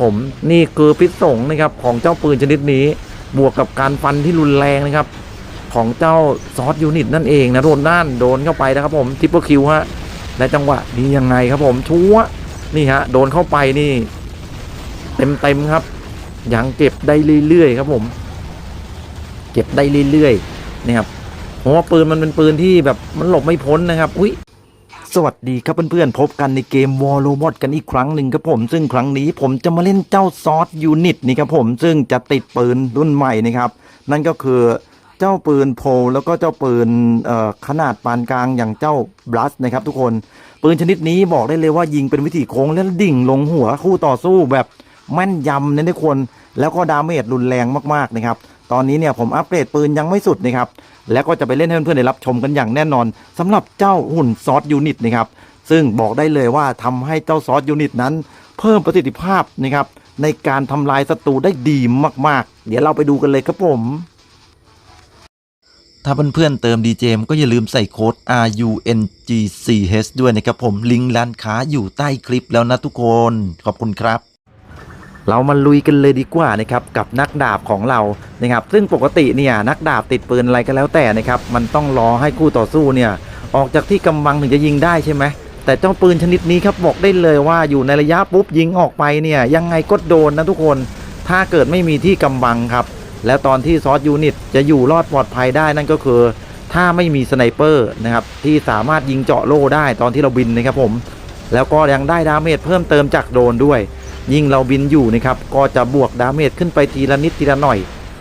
ผมนี่คือพิษสงนะครับของเจ้าปืนชนิดนี้ บวกกับการฟันที่รุนแรงนะครับ ของเจ้าซอสยูนิตนั่นเองนะโดนด้านโดนเข้าไปนะครับผมทิปเปอร์คิวฮะและจังหวะนี้ยังไงครับผมชัวนี่ฮะโดนเข้าไปนี่ เต็มเต็มๆครับยังเก็บได้เรื่อยๆครับผม เก็บได้เรื่อยๆนี่ครับเพราะว่าปืนมันเป็นปืนที่แบบมันหลบไม่พ้นนะครับ อุ้ย สวัสดีครับเพื่อนๆ พบกันในเกม War Robot กันอีกครั้งหนึ่งครับผม ซึ่งครั้งนี้ผมจะมาเล่นเจ้าซอสยูนิตนี่ครับผม ซึ่งจะติดปืนรุ่นใหม่นะครับ นั่นก็คือเจ้าปืนโพลแล้วก็เจ้าปืนขนาดปานกลางอย่างเจ้าบลัสนะครับทุกคน ปืนชนิดนี้บอกได้เลยว่ายิงเป็นวิถีโค้งและดิ่งลงหัวคู่ต่อสู้แบบแม่นยำนะทุกคน แล้วก็ดาเมจรุนแรงมากๆนะครับ ตอนนี้เนี่ยผมอัปเกรดปืนยังไม่สุดนะครับ แล้วก็จะไปเล่นให้เพื่อนๆได้รับชมกันอย่างแน่นอนสำหรับเจ้าหุ่นซอสยูนิตนะครับ ซึ่งบอกได้เลยว่าทำให้เจ้าซอสยูนิตนั้น เพิ่มประสิทธิภาพนะครับในการทำลายศัตรูได้ดีมากๆ เดี๋ยวเราไปดูกันเลยครับผม ถ้าเพื่อนๆเติม DJM ก็อย่าลืมใส่โค้ด RUNGCH ด้วยนะครับผม ลิงก์ร้านค้าอยู่ใต้คลิปแล้วนะทุกคน ขอบคุณครับ เรามาลุยกันเลยดีกว่านะครับกับนักดาบของเรานะครับซึ่งปกติเนี่ยนักดาบติดปืนอะไรก็แล้วแต่นะครับมันต้องรอให้คู่ต่อสู้เนี่ยออกจากที่กำบังถึงจะยิงได้ใช่ไหมแต่เจ้าปืนชนิดนี้ครับบอกได้เลยว่าอยู่ในระยะปุ๊บยิงออกไปเนี่ยยังไงก็โดนนะทุกคน ถ้าเกิดไม่มีที่กำบังครับ แล้วตอนที่ซอสยูนิตจะอยู่รอดปลอดภัยได้นั่นก็คือ ถ้าไม่มีสไนเปอร์นะครับที่สามารถยิงเจาะโล่ได้ตอนที่เราบินนะครับผม แล้วก็ยังได้ดาเมจเพิ่มเติมจากโดนด้วย ยิ่งเราบินอยู่นะครับก็จะบวกดาเมจขึ้นไปทีละนิดทีละหน่อย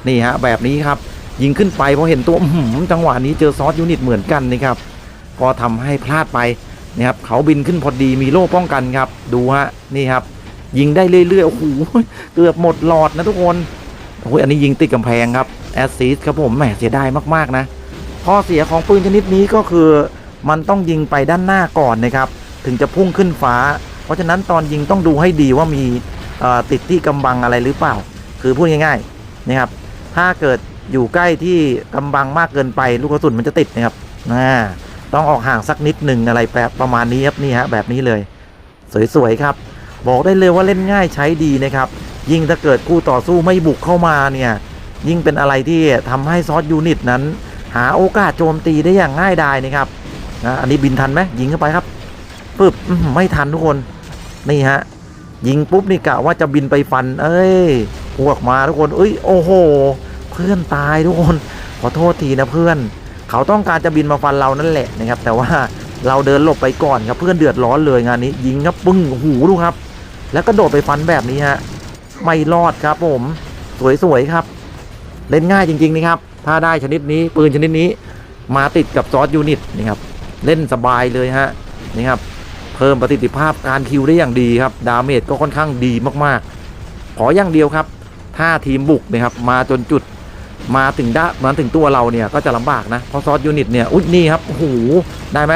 นี่ฮะแบบนี้ครับยิงขึ้นไปพอเห็นตัวหือจังหวะนี้เจอซอสยูนิตเหมือนกันนะครับก็ทำให้พลาดไปนะครับเขาบินขึ้นพอดีมีโล่ป้องกันครับ ดูฮะนี่ครับ ยิงได้เรื่อยๆโอ้โหเกือบหมดหลอดนะทุกคนโอ้ยอันนี้ยิงติดกำแพงครับแอสซิสครับผมแหมเสียดายมากๆนะข้อเสียของปืนชนิดนี้ก็คือ มันต้องยิงไปด้านหน้าก่อนนะครับ ถึงจะพุ่งขึ้นฟ้า เพราะฉะนั้นตอนยิงต้องดูให้ดีว่ามีติดที่กำบังอะไรหรือเปล่า คือพูดง่ายๆนะครับถ้าเกิดอยู่ใกล้ที่กำบังมากเกินไปลูกกระสุนมันจะติดนะครับนะต้องออกห่างสักนิดหนึ่งอะไรแบบประมาณนี้ครับนี่ฮะแบบนี้เลย สวยๆครับ บอกได้เลยว่าเล่นง่ายใช้ดีนะครับ ยิ่งถ้าเกิดคู่ต่อสู้ไม่บุกเข้ามาเนี่ยยิ่งเป็นอะไรที่ทำให้ซอสยูนิตนั้น หาโอกาสโจมตีได้อย่างง่ายดายนะครับนะอันนี้บินทันไหมยิงเข้าไปครับปึ๊บไม่ทันทุกคน นี่ฮะ ยิงปุ๊บนี่กะว่าจะบินไปฟัน เอ้ยพวกมาทุกคน เอ้ย โอ้โห เพื่อนตายทุกคน ขอโทษทีนะเพื่อน เขาต้องการจะบินมาฟันเรานั่นแหละนะครับ แต่ว่าเราเดินหลบไปก่อนครับ เพื่อนเดือดร้อนเลยงานนี้ ยิงครับปึ้งหูดูครับ แล้วก็โดดไปฟันแบบนี้ฮะ ไม่รอดครับผม สวยๆครับ เล่นง่ายจริงๆนี่ครับ ถ้าได้ชนิดนี้ปืนชนิดนี้ มาติดกับซอสยูนิตนี่ครับ เล่นสบายเลยฮะ นี่ครับ เพิ่มประสิทธิภาพการคิวได้อย่างดีครับ ดาเมจก็ค่อนข้างดีมากๆ ขออย่างเดียวครับ ถ้าทีมบุกนะครับมาจนจุดมาถึงด้ามาถึงตัวเราเนี่ยก็จะลำบากนะเพราะซอสยูนิตเนี่ยอุ้ยนี่ครับโอ้โหได้ไหม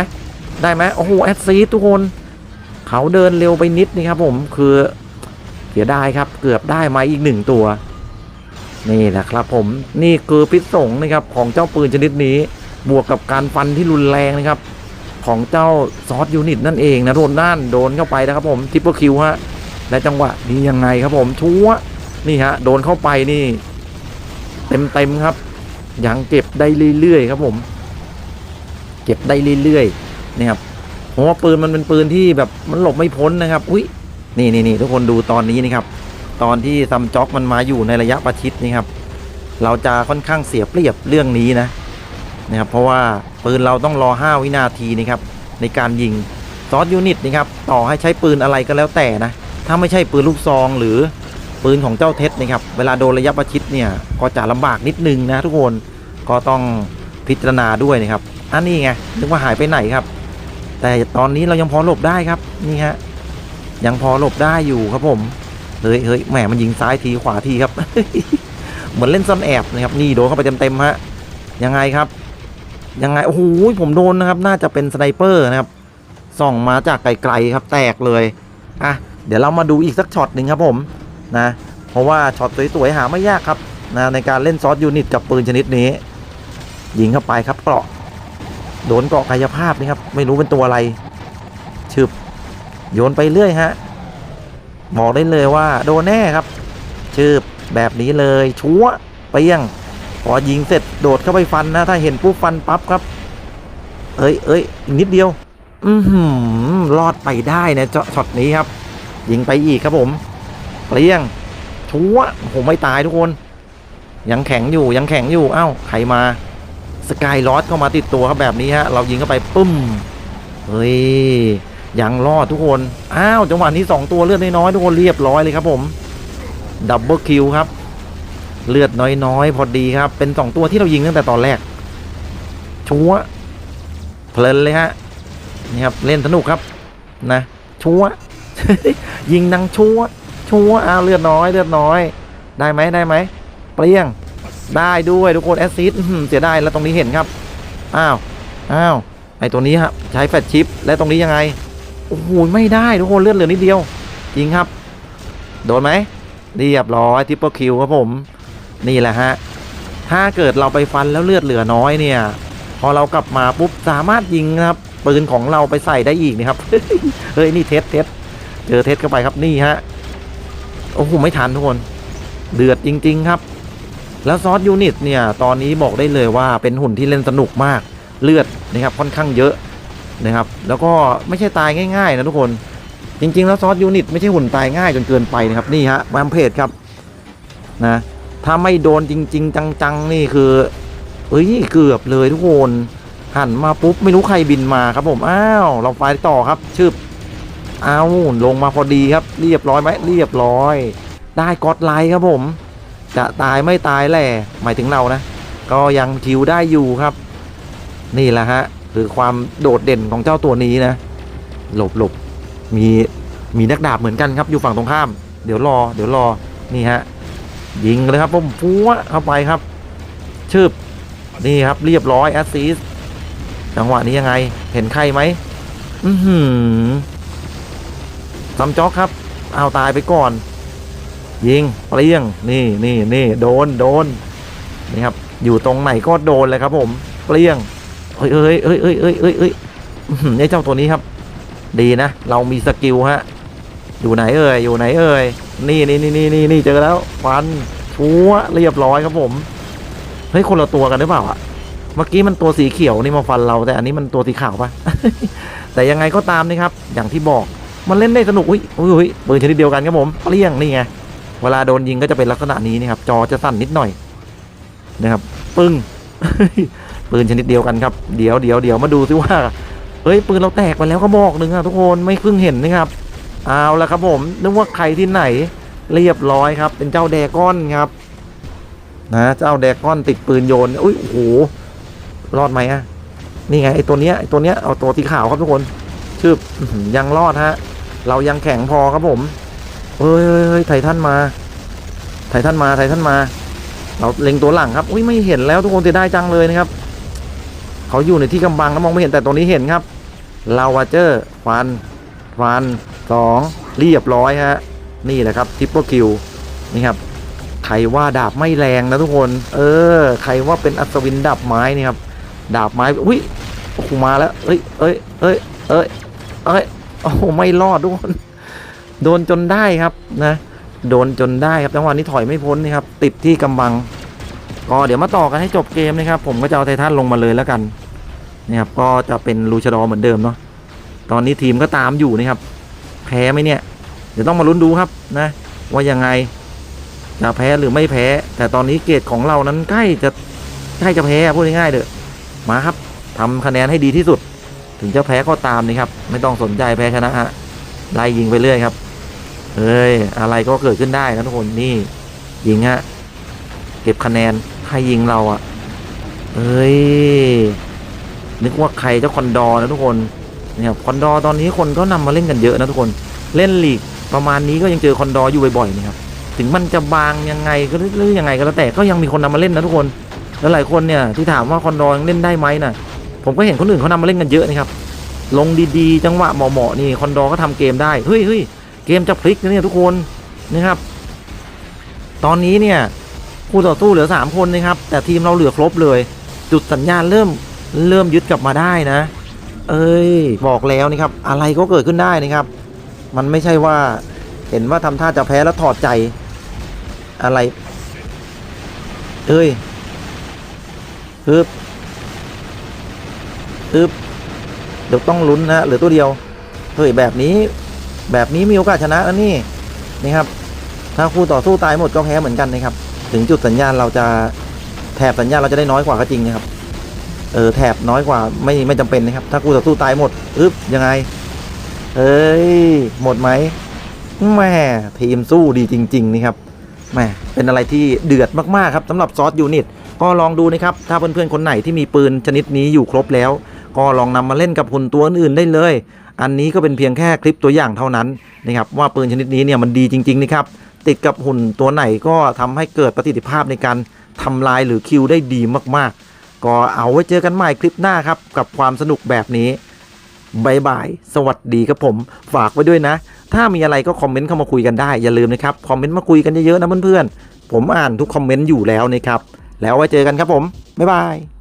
ได้ไหมโอ้โหแอดซีทุกคนเขาเดินเร็วไปนิดนี่ครับผมคือเสียดายครับเกือบได้มาอีกหนึ่งตัวนี่แหละครับผมนี่คือพิษสงนะครับของเจ้าปืนชนิดนี้บวกกับการฟันที่รุนแรงนะครับ ของเจ้าซอสยูนิตนั่นเองนะโดนด้านโดนเข้าไปนะครับผมทิปเปอร์คิวฮะและจังหวะนี้ยังไงครับผมชัวนี่ฮะโดนเข้าไปนี่ เต็มเต็มๆครับยังเก็บได้เรื่อยๆครับผม เก็บได้เรื่อยๆนี่ครับเพราะว่าปืนมันเป็นปืนที่แบบมันหลบไม่พ้นนะครับ อุ้ยนี่นี่นี่ทุกคนดูตอนนี้นะครับ ตอนที่ซัมจ็อกมันมาอยู่ในระยะประชิดนี่ครับ เราจะค่อนข้างเสียเปรียบเรื่องนี้นะนะครับ เพราะว่า ปืนเราต้องรอ 5 วินาทีนะครับในการยิงซอสยูนิตนะครับต่อให้ใช้ปืนอะไรก็แล้วแต่นะ ถ้าไม่ใช่ปืนลูกซองหรือปืนของเจ้าเท็ดนะครับเวลาโดนระยะประชิดเนี่ยก็จะลำบากนิดนึงนะทุกคนก็ต้องพิจารณาด้วยนะครับอันนี้ไงนึกว่าหายไปไหนครับ แต่ตอนนี้เรายังพอหลบได้ครับนี่ฮะยังพอหลบได้อยู่ครับผมเฮ้ยเฮ้ยแหมมันยิงซ้ายทีขวาทีครับ เหมือนเล่นซ่อนแอบนะครับนี่โดนเข้าไปเต็มๆฮะยังไงครับ ยังไง โอ้โหผมโดนนะครับ น่าจะเป็นสไนเปอร์นะครับส่องมาจากไกลๆครับแตกเลยอะเดี๋ยวเรามาดูอีกสักช็อตหนึ่งครับผมนะเพราะว่าช็อตสวยๆหาไม่ยากครับนะในการเล่นซอสยูนิตกับปืนชนิดนี้ ยิงเข้าไปครับเกราะโดนเกาะกายภาพนี่ครับ ไม่รู้เป็นตัวอะไรชึบโยนไปเรื่อยฮะบอกได้เลยว่าโดนแน่ครับชืบแบบนี้เลย ชัวไปยัง พอยิงเสร็จโดดเข้าไปฟันนะ ถ้าเห็นปุ๊บฟันปั๊บครับ เอ้ยเอ้ยนิดเดียว อือหือรอดไปได้นะเจาะช็อตนี้ครับ ยิงไปอีกครับผมเปรี้ยงชัวผมไม่ตายทุกคน ยังแข็งอยู่ยังแข็งอยู่เอ้าใครมาสกายลอสเข้ามาติดตัวครับแบบนี้ฮะเรายิงเข้าไปปุ้มเฮ้ยยังรอดทุกคน อ้าวจังหวะนี้สองตัวเลือดน้อยๆทุกคนเรียบร้อยเลยครับผม ดับเบิลคิวครับ เลือดน้อยๆ พอดีครับ เป็นสองตัวที่เรายิงตั้งแต่ตอนแรก ชัวเพลินเลยฮะนี่ครับเล่นสนุกครับนะ ชัวยิงนังชัวชัวอ้าวเลือดน้อยเลือดน้อย ได้ไหมได้ไหมเปรี้ยงได้ด้วยทุกคนแอสซิสเสียได้แล้วตรงนี้เห็นครับอ้าวอ้าวไอตัวนี้ครับใช้แฟลชชิปและตรงนี้ยังไงโอ้โหไม่ได้ทุกคนเลือดเหลือนิดเดียวยิงครับ โดนไหมเรียบร้อยทิปเปิลคิวครับผม นี่แหละฮะ ถ้าเกิดเราไปฟันแล้วเลือดเหลือน้อยเนี่ย พอเรากลับมาปุ๊บสามารถยิงนะครับปืนของเราไปใส่ได้อีกนะครับ เฮ้ยนี่เทสเทสเจอเทสเข้าไปครับนี่ฮะ โอ้โหไม่ทันทุกคน เดือดจริง ๆครับ แล้วซอสยูนิตเนี่ย ตอนนี้บอกได้เลยว่าเป็นหุ่นที่เล่นสนุกมาก เลือดนะครับค่อนข้างเยอะนะครับ แล้วก็ไม่ใช่ตายง่ายๆนะทุกคน จริง ๆ แล้วซอสยูนิตไม่ใช่หุ่นตายง่ายจนเกินไปนะครับ นี่ฮะแวมเพจครับนะ ถ้าไม่โดนจริง ๆ จัง ๆ นี่คือเอ้ยเกือบเลยทุกคนหันมาปุ๊บ ไม่รู้ใครบินมาครับผมอ้าวเราไปต่อครับชื่ออ้าวลงมาพอดีครับ เรียบร้อยไหมเรียบร้อย ได้กอดไลค์ครับผม จะตายไม่ตายแหละหมายถึงเรานะ ก็ยังคิวได้อยู่ครับ นี่แหละฮะคือความโดดเด่นของเจ้าตัวนี้นะ หลบหลบมีมีนักดาบเหมือนกันครับอยู่ฝั่งตรงข้าม เดี๋ยวรอ เดี๋ยวรอนี่ฮะ ยิงเลยครับผมฟัวเข้าไปครับชืบนี่ครับเรียบร้อยแอสซิสจังหวะนี้ยังไง เห็นใครไหมอือหือซัมจ็อกครับ เอาตายไปก่อน ยิงเปรี้ยง นี่นี่นี่โดนโดนนี่ครับ อยู่ตรงไหนก็โดนเลยครับ ผมเปรี้ยงเอ้ยเอ้ยเอ้ยเอ้ยเอ้ยเอ้ยเอ้ยไอ้เจ้าตัวนี้ครับ ดีนะ เรามีสกิลฮะ อยู่ไหนเอ่ยอยู่ไหนเอ่ย นี่นี่นี่นี่นี่นี่เจอแล้วฟันชัวเรียบร้อยครับผมเฮ้ยคนละตัวกันหรือเปล่าอะเมื่อกี้มันตัวสีเขียวนี่มาฟันเรา แต่อันนี้มันตัวสีขาวปะแต่ยังไงก็ตามนะครับ อย่างที่บอกมันเล่นได้สนุกอุ้ยอุ้ยอุ้ยปืนชนิดเดียวกันครับผมเปรี้ยงนี่ไงเวลาโดนยิงก็จะเป็นลักษณะนี้นะครับจอจะสั่นนิดหน่อยนะครับ ปึ้งปืนชนิดเดียวกันครับ เดี๋ยวเดี๋ยวเดี๋ยวมาดูซิว่าเฮ้ยปืนเราแตกไปแล้วก็บอกหนึ่งอะทุกคนไม่เพิ่งเห็นนะครับ เอาละครับผมนึกว่าใครที่ไหนเรียบร้อยครับ เป็นเจ้าแดก้อนครับ นะเจ้าแดก้อนติดปืนโยนอุ้ยโอ้โหรอดไหมอะนี่ไงไอตัวเนี้ยไอตัวเนี้ยเอาตัวสีขาวครับทุกคนชื่อยังรอดฮะ เรายังแข็งพอครับผมเฮ้ยเฮ้ยเฮ้ยไททันมา ไททันมาไททันมา เราเล็งตัวหลังครับอุ้ยไม่เห็นแล้วทุกคนเสียดายจังเลยนะครับเขาอยู่ในที่กำบังแล้วมองไม่เห็นแต่ตัวนี้เห็นครับลาวาเจอร์ฟันฟัน สองเรียบร้อยฮะนี่แหละครับทิปเปิลคิวนี่ครับใครว่าดาบไม่แรงนะทุกคน เออ ใครว่าเป็นอัศวินดาบไม้นี่ครับ ดาบไม้อุ้ยโอ้โหมาแล้ว เอ้ย เอ้ย เอ้ย เอ้ย เอ้ย โอ้โห ไม่รอดทุกคน โดนจนได้ครับนะ โดนจนได้ครับจังหวะนี้ถอยไม่พ้นนี่ครับ ติดที่กำบัง ก็เดี๋ยวมาต่อกันให้จบเกมนะครับ ผมก็จะเอาไททันลงมาเลยแล้วกันนี่ครับ ก็จะเป็นลูชาดอเหมือนเดิมเนาะ ตอนนี้ทีมก็ตามอยู่นะครับ พ้ไหมเนี่ย เดี๋ยวต้องมาลุ้นดูครับนะ ว่ายังไงจะแพ้หรือไม่แพ้ แต่ตอนนี้เกรดของเรานั้นใกล้จะใกล้จะแพ้พูดง่ายๆเด้อมาครับทำคะแนนให้ดีที่สุด ถึงจะแพ้ก็ตามนี่ครับ ไม่ต้องสนใจแพ้ชนะฮะไล่ยิงไปเรื่อยครับเฮ้ยอะไรก็เกิดขึ้นได้นะทุกคนนี่ยิงฮะเก็บคะแนนใครยิงเราอะ่ะเฮ้ยนึกว่าใครเจ้าคอนดอนะทุกคน นี่ยครับคอนดอตอนนี้คนก็นำมาเล่นกันเยอะนะทุกคนเล่นลีกประมาณนี้ก็ยังเจอคอนดออยู่บ่อยๆนะครับถึงมันจะบางยังไงก็หรือยังไงก็แล้วแต่ก็ยังมีคนนำมาเล่นนะทุกคนแล้วหลายคนเนี่ยที่ถามว่าคอนดอยังเล่นได้ไหมน่ะผมก็เห็นคนอื่นเขานำมาเล่นกันเยอะนะครับลงดีๆ จังหวะเหมาะๆนี่คอนดอก็ทำเกมได้เฮ้ยเฮ้ยเกมจะพลิกนะเนี่ยทุกคนนะครับ ตอนนี้เนี่ยคู่ต่อสู้เหลือสามคนนะครับ แต่ทีมเราเหลือครบเลย จุดสัญญาณเริ่มเริ่มยึดกลับมาได้นะ เอ้ย บอกแล้วนี่ครับ อะไรก็เกิดขึ้นได้นะครับ มันไม่ใช่ว่าเห็นว่าทำท่าจะแพ้แล้วถอดใจ อะไร เอ้ยฮึบฮึบเดี๋ยวต้องลุ้นนะเหลือตัวเดียว เฮ้ยแบบนี้ แบบนี้มีโอกาสชนะแล้วนี่นี่ครับ ถ้าคู่ต่อสู้ตายหมดก็แพ้เหมือนกันนะครับ ถึงจุดสัญญาณเราจะแถบสัญญาณเราจะได้น้อยกว่าก็จริงนะครับ เออแถบน้อยกว่าไม่ไม่จำเป็นนะครับ ถ้าคู่ต่อสู้ตายหมดอึ๊บยังไง เอ้ยหมดไหมแม่ทีมสู้ดีจริง ๆ นี่ครับแม่เป็นอะไรที่เดือดมาก ๆ ครับสำหรับซอสยูนิต ก็ลองดูนะครับ ถ้าเพื่อน ๆ คนไหนที่มีปืนชนิดนี้อยู่ครบแล้ว ก็ลองนำมาเล่นกับหุ่นตัวอื่น ๆ ได้เลย อันนี้ก็เป็นเพียงแค่คลิปตัวอย่างเท่านั้นนะครับว่าปืนชนิดนี้เนี่ยมันดีจริง ๆ นะครับ ติดกับหุ่นตัวไหนก็ทำให้เกิดประสิทธิภาพในการทำลายหรือคิวได้ดีมาก ๆ ก็เอาไว้เจอกันใหม่คลิปหน้าครับ กับความสนุกแบบนี้บายบาย สวัสดีครับผม ฝากไว้ด้วยนะ ถ้ามีอะไรก็คอมเมนต์เข้ามาคุยกันได้ อย่าลืมนะครับ คอมเมนต์มาคุยกันเยอะๆนะเพื่อนๆ ผมอ่านทุกคอมเมนต์อยู่แล้วนะครับ แล้วไว้เจอกันครับผม บ๊ายบาย